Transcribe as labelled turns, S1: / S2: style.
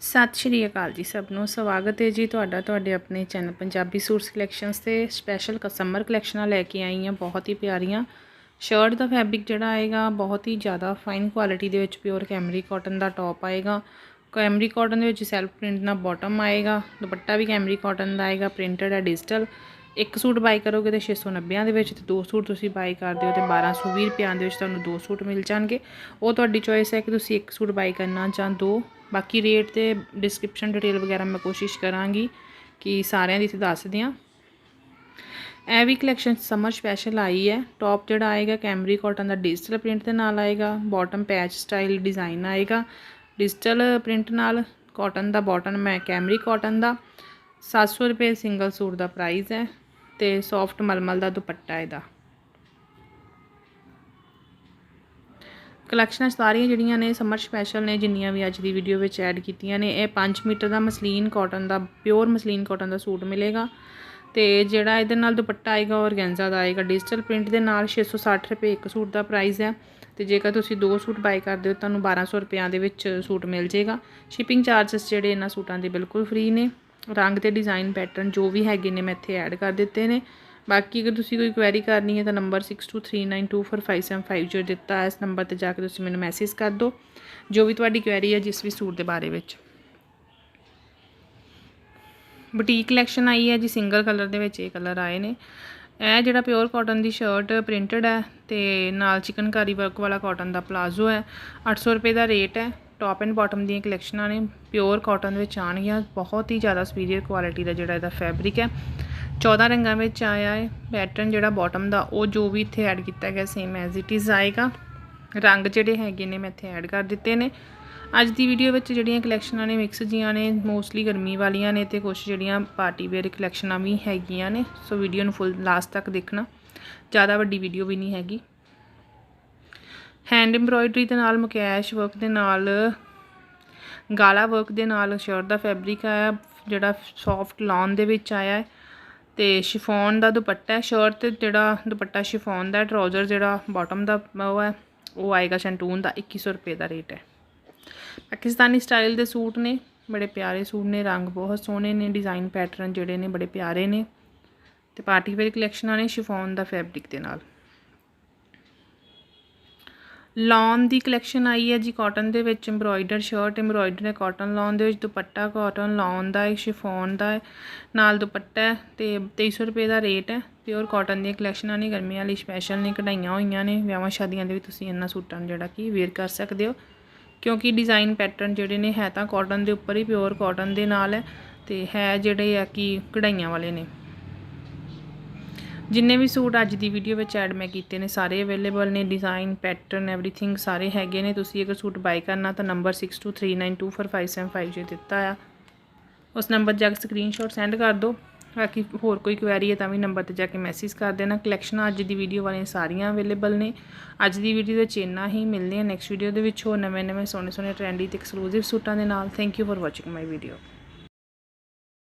S1: ਸਤਿ ਸ਼੍ਰੀ ਅਕਾਲ ਜੀ ਸਭ ਨੂੰ। ਸਵਾਗਤ ਹੈ ਜੀ ਤੁਹਾਡਾ ਤੁਹਾਡੇ ਆਪਣੇ ਚੈਨਲ ਪੰਜਾਬੀ ਸੂਟਸ ਕਲੈਕਸ਼ਨਸ ਤੇ। ਸਪੈਸ਼ਲ ਕਸਟਮਰ ਕਲੈਕਸ਼ਨਾਂ ਲੈ ਕੇ ਆਈ ਹਾਂ, ਬਹੁਤ ਹੀ ਪਿਆਰੀਆਂ। ਸ਼ਰਟ ਦਾ ਫੈਬਰਿਕ ਜਿਹੜਾ ਆਏਗਾ, ਬਹੁਤ ਹੀ ਜ਼ਿਆਦਾ ਫਾਈਨ ਕੁਆਲਿਟੀ ਦੇ ਵਿੱਚ ਪਿਓਰ ਕੈਮਰੀ ਕਾਟਨ ਦਾ ਟੌਪ ਆਏਗਾ। ਕੈਮਰੀ ਕਾਟਨ ਦੇ ਵਿੱਚ ਸੈਲਫ ਪ੍ਰਿੰਟ ਨਾਲ ਬਾਟਮ ਆਏਗਾ। ਦੁਪੱਟਾ ਵੀ ਕੈਮਰੀ ਕਾਟਨ ਦਾ ਆਏਗਾ ਪ੍ਰਿੰਟਡ ਹੈ ਡਿਜੀਟਲ ਇੱਕ ਸੂਟ ਬਾਈ ਕਰੋਗੇ ਤੇ 690 ਦੇ ਵਿੱਚ ਤੇ ਦੋ ਸੂਟ ਤੁਸੀਂ ਬਾਈ ਕਰਦੇ ਹੋ ਤੇ 1220 ਰੁਪਿਆਂ ਦੇ ਵਿੱਚ ਤੁਹਾਨੂੰ ਦੋ ਸੂਟ ਮਿਲ ਜਾਣਗੇ। ਉਹ ਤੁਹਾਡੀ ਚੋਇਸ ਹੈ ਕਿ ਤੁਸੀਂ ਇੱਕ ਸੂਟ ਬਾਈ ਕਰਨਾ ਜਾਂ ਦੋ। ਬਾਕੀ ਰੇਟ ਤੇ ਡਿਸਕ੍ਰਿਪਸ਼ਨ ਡਿਟੇਲ ਵਗੈਰਾ ਮੈਂ ਕੋਸ਼ਿਸ਼ ਕਰਾਂਗੀ ਕਿ ਸਾਰਿਆਂ ਦੀ ਇੱਥੇ ਦੱਸ ਦਿਆਂ। ਇਹ ਵੀ ਕਲੈਕਸ਼ਨ ਸਮਰ ਸਪੈਸ਼ਲ ਆਈ ਹੈ। ਟੌਪ ਜਿਹੜਾ ਆਏਗਾ ਕੈਮਰੀ ਕਾਟਨ ਦਾ ਡਿਜੀਟਲ ਪ੍ਰਿੰਟ ਦੇ ਨਾਲ ਆਏਗਾ ਬਾਟਮ ਪੈਚ ਸਟਾਈਲ ਡਿਜ਼ਾਈਨ ਆਏਗਾ। ਡਿਜੀਟਲ ਪ੍ਰਿੰਟ ਨਾਲ ਕਾਟਨ ਦਾ ਬਾਟਮ ਹੈ ਕੈਮਰੀ ਕਾਟਨ ਦਾ। 700 ਰੁਪਏ ਸਿੰਗਲ ਸੂਟ ਦਾ ਪ੍ਰਾਈਸ ਹੈ ਤੇ ਸੌਫਟ ਮਲਮਲ ਦਾ ਦੁਪੱਟਾ ਇਹਦਾ। ਕਲੈਕਸ਼ਨਾਂ ਸਾਰੀਆਂ ਜਿਹੜੀਆਂ ਨੇ ਸਮਰ ਸਪੈਸ਼ਲ ਨੇ, ਜਿੰਨੀਆਂ ਵੀ ਅੱਜ ਦੀ ਵੀਡੀਓ ਵਿੱਚ ਐਡ ਕੀਤੀਆਂ ਨੇ, ਇਹ 5 ਮੀਟਰ ਦਾ ਮਸਲੀਨ ਕਾਟਨ ਦਾ ਪਿਓਰ ਮਸਲੀਨ ਕਾਟਨ ਦਾ ਸੂਟ ਮਿਲੇਗਾ। ਤੇ ਜਿਹੜਾ ਇਹਦੇ ਨਾਲ ਦੁਪੱਟਾ ਆਏਗਾ ਔਰਗੈਂਜ਼ਾ ਦਾ ਆਏਗਾ। ਡਿਜੀਟਲ ਪ੍ਰਿੰਟ ਦੇ ਨਾਲ 660 ਰੁਪਏ ਇੱਕ ਸੂਟ ਦਾ ਪ੍ਰਾਈਸ ਹੈ ਤੇ ਜੇਕਰ ਤੁਸੀਂ ਦੋ ਸੂਟ ਬਾਈ ਕਰਦੇ ਹੋ, ਤੁਹਾਨੂੰ 1200 ਰੁਪਿਆਂ ਦੇ ਵਿੱਚ ਸੂਟ ਮਿਲ ਜੇਗਾ। ਸ਼ਿਪਿੰਗ ਚਾਰजेस ਜਿਹੜੇ ਇਹਨਾਂ ਸੂਟਾਂ ਦੇ ਬਿਲਕੁਲ ਫ੍ਰੀ ਨੇ। ਰੰਗ ਤੇ ਡਿਜ਼ਾਈਨ ਪੈਟਰਨ ਜੋ ਵੀ ਹੈਗੇ ਨੇ ਮੈਂ ਇੱਥੇ ਐਡ ਕਰ ਦਿੱਤੇ ਨੇ। ਬਾਕੀ ਅਗਰ ਤੁਸੀਂ ਕੋਈ ਕੁਐਰੀ ਕਰਨੀ ਹੈ ਤਾਂ ਨੰਬਰ 6239245750 ਦਿੱਤਾ ਇਸ ਨੰਬਰ ਤੇ ਜਾ ਕੇ ਤੁਸੀਂ ਮੈਨੂੰ ਮੈਸੇਜ ਕਰ ਦਿਓ, ਜੋ ਵੀ ਤੁਹਾਡੀ ਕੁਐਰੀ ਹੈ ਜਿਸ ਵੀ ਸੂਟ ਦੇ ਬਾਰੇ ਵਿੱਚ। ਬੁਟੀਕ ਕਲੈਕਸ਼ਨ ਆਈ ਹੈ ਜੀ ਸਿੰਗਲ ਕਲਰ ਦੇ ਵਿੱਚ ਇਹ ਕਲਰ ਆਏ ਨੇ। ਇਹ ਜਿਹੜਾ ਪਿਓਰ ਕਾਟਨ ਦੀ ਸ਼ਰਟ ਪ੍ਰਿੰਟਡ ਹੈ ਤੇ ਨਾਲ ਚਿਕਨਕਾਰੀ ਵਰਕ ਵਾਲਾ ਕਾਟਨ ਦਾ ਪਲਾਜ਼ੋ ਹੈ। 800 ਰੁਪਏ ਦਾ ਰੇਟ ਹੈ। ਟੌਪ ਐਂਡ ਬਾਟਮ ਦੀਆਂ ਕਲੈਕਸ਼ਨਾਂ ਨੇ ਪਿਓਰ ਕਾਟਨ ਵਿੱਚ ਆਣਗੀਆਂ ਬਹੁਤ ਹੀ ਜ਼ਿਆਦਾ ਸੁਪੀਰੀਅਰ ਕੁਆਲਿਟੀ ਦਾ ਜਿਹੜਾ ਇਹਦਾ ਫੈਬਰਿਕ ਹੈ। 14 ਰੰਗਾਂ ਵਿੱਚ ਆਇਆ ਹੈ ਪੈਟਰਨ ਜਿਹੜਾ ਬਾਟਮ ਦਾ, ਉਹ ਜੋ ਵੀ ਇੱਥੇ ਐਡ ਕੀਤਾ ਗਿਆ ਸੇਮ ਐਜ਼ ਇਟ ਇਜ਼ ਆਏਗਾ। ਰੰਗ ਜਿਹੜੇ ਹੈਗੇ ਨੇ ਮੈਂ ਇੱਥੇ ਐਡ ਕਰ ਦਿੱਤੇ ਨੇ। ਅੱਜ ਦੀ ਵੀਡੀਓ ਵਿੱਚ ਜਿਹੜੀਆਂ ਕਲੈਕਸ਼ਨਾਂ ਨੇ ਮਿਕਸ ਜੀਆਂ ਨੇ ਮੋਸਟਲੀ ਗਰਮੀ ਵਾਲੀਆਂ ਨੇ ਤੇ ਕੁਝ ਜਿਹੜੀਆਂ ਪਾਰਟੀ ਵੇਅਰ ਕਲੈਕਸ਼ਨਾਂ ਵੀ ਹੈਗੀਆਂ ਨੇ। ਸੋ ਵੀਡੀਓ ਨੂੰ ਫੁੱਲ ਲਾਸਟ ਤੱਕ ਦੇਖਣਾ। ਜ਼ਿਆਦਾ ਵੱਡੀ ਵੀਡੀਓ ਵੀ ਨਹੀਂ ਹੈਗੀ। ਹੈਂਡ ਐਮਬ੍ਰੋਇਡਰੀ ਦੇ ਨਾਲ, ਮੁਕੈਸ਼ ਵਰਕ ਦੇ ਨਾਲ, ਗਾਲਾ ਵਰਕ ਦੇ ਨਾਲ ਸ਼ਰਟ ਦਾ ਫੈਬਰਿਕ ਆਇਆ ਜਿਹੜਾ ਸੌਫਟ ਲੌਨ ਦੇ ਵਿੱਚ ਆਇਆ ਹੈ ਤੇ ਸ਼ਿਫੋਨ ਦਾ ਦੁਪੱਟਾ ਹੈ। ਸ਼ਰਟ ਤੇ ਜਿਹੜਾ ਦੁਪੱਟਾ ਸ਼ਿਫੋਨ ਦਾ ਟਰਾਊਜ਼ਰ ਜਿਹੜਾ ਬਾਟਮ ਦਾ ਉਹ ਹੈ, ਉਹ ਆਏਗਾ ਸ਼ੈਂਟੂਨ ਦਾ 2100 ਰੁਪਏ ਦਾ ਰੇਟ ਹੈ। ਪਾਕਿਸਤਾਨੀ ਸਟਾਈਲ ਦੇ ਸੂਟ ਨੇ, ਬੜੇ ਪਿਆਰੇ ਸੂਟ ਨੇ, ਰੰਗ ਬਹੁਤ ਸੋਹਣੇ ਨੇ ਡਿਜ਼ਾਈਨ ਪੈਟਰਨ ਜਿਹੜੇ ਨੇ ਬੜੇ ਪਿਆਰੇ ਨੇ ਤੇ ਪਾਰਟੀ ਵੇਅਰ ਕਲੈਕਸ਼ਨਾਂ ਨੇ ਸ਼ਿਫੋਨ ਦਾ ਫੈਬਰਿਕ ਦੇ ਨਾਲ। ਲੌਨ ਦੀ ਕਲੈਕਸ਼ਨ ਆਈ ਹੈ ਜੀ ਕਾਟਨ ਦੇ ਵਿੱਚ ਐਮਬ੍ਰੋਇਡਰ ਸ਼ਰਟ ਐਮਬ੍ਰੋਇਡਰ ਹੈ ਕਾਟਨ ਲੌਨ ਦੇ ਵਿੱਚ ਦੁਪੱਟਾ ਕਾਟਨ ਲੌਨ ਦਾ ਹੈ ਸ਼ਿਫੋਨ ਦਾ ਹੈ, ਨਾਲ ਦੁਪੱਟਾ ਹੈ ਤੇ 2300 ਰੁਪਏ ਦਾ ਰੇਟ ਹੈ ਪਿਓਰ ਕਾਟਨ ਦੀਆਂ ਕਲੈਕਸ਼ਨਾਂ ਨੇ, ਗਰਮੀਆਂ ਲਈ ਸਪੈਸ਼ਲ ਨੇ, ਕਢਾਈਆਂ ਹੋਈਆਂ ਨੇ, ਵਿਆਹਾਂ ਸ਼ਾਦੀਆਂ ਦੇ ਵੀ ਤੁਸੀਂ ਇਹਨਾਂ ਸੂਟਾਂ ਨੂੰ ਜਿਹੜਾ ਕਿ ਵੇਅਰ ਕਰ ਸਕਦੇ ਹੋ। ਕਿਉਂਕਿ ਡਿਜ਼ਾਈਨ ਪੈਟਰਨ ਜਿਹੜੇ ਨੇ ਹੈ ਤਾਂ ਕਾਟਨ ਦੇ ਉੱਪਰ ਹੀ ਪਿਓਰ ਕਾਟਨ ਦੇ ਨਾਲ ਹੈ ਤੇ ਹੈ ਜਿਹੜੇ ਆ ਕਿ ਕਢਾਈਆਂ ਵਾਲੇ ਨੇ। ਜਿੰਨੇ ਵੀ ਸੂਟ ਅੱਜ ਦੀ ਵੀਡੀਓ ਵਿੱਚ ਐਡ ਮੈਂ ਕੀਤੇ ਨੇ, ਸਾਰੇ ਅਵੇਲੇਬਲ ਨੇ ਡਿਜ਼ਾਈਨ ਪੈਟਰਨ एवरीथिंग ਸਾਰੇ ਹੈਗੇ ਨੇ। ਤੁਸੀਂ ਅਗਰ ਸੂਟ ਬਾਈ ਕਰਨਾ ਤਾਂ ਨੰਬਰ 6239245750 ਦਿੱਤਾ ਆ। ਉਸ ਨੰਬਰ ਜਾ ਕੇ ਸਕਰੀਨਸ਼ਾਟ ਸੈਂਡ ਕਰ ਦਿਓ। ਬਾਕੀ ਹੋਰ ਕੋਈ ਕੁਐਰੀ ਹੈ ਤਾਂ ਵੀ ਨੰਬਰ ਤੇ ਜਾ ਕੇ ਮੈਸੇਜ ਕਰ ਦੇਣਾ। ਕਲੈਕਸ਼ਨਾਂ ਅੱਜ ਦੀ ਵੀਡੀਓ ਵਾਲੀਆਂ ਸਾਰੀਆਂ ਅਵੇਲੇਬਲ ਨੇ। ਅੱਜ ਦੀ ਵੀਡੀਓ ਦੇ ਵਿੱਚ ਇੰਨਾ ਹੀ। ਮਿਲਦੇ ਹਾਂ ਨੈਕਸਟ ਵੀਡੀਓ ਦੇ ਵਿੱਚ ਹੋਰ ਨਵੇਂ-ਨਵੇਂ ਸੋਹਣੇ-ਸੋਹਣੇ ਟ੍ਰੈਂਡੀ ਤੇ ਐਕਸਕਲੂਸਿਵ ਸੂਟਾਂ ਦੇ ਨਾਲ। Thank you for watching my video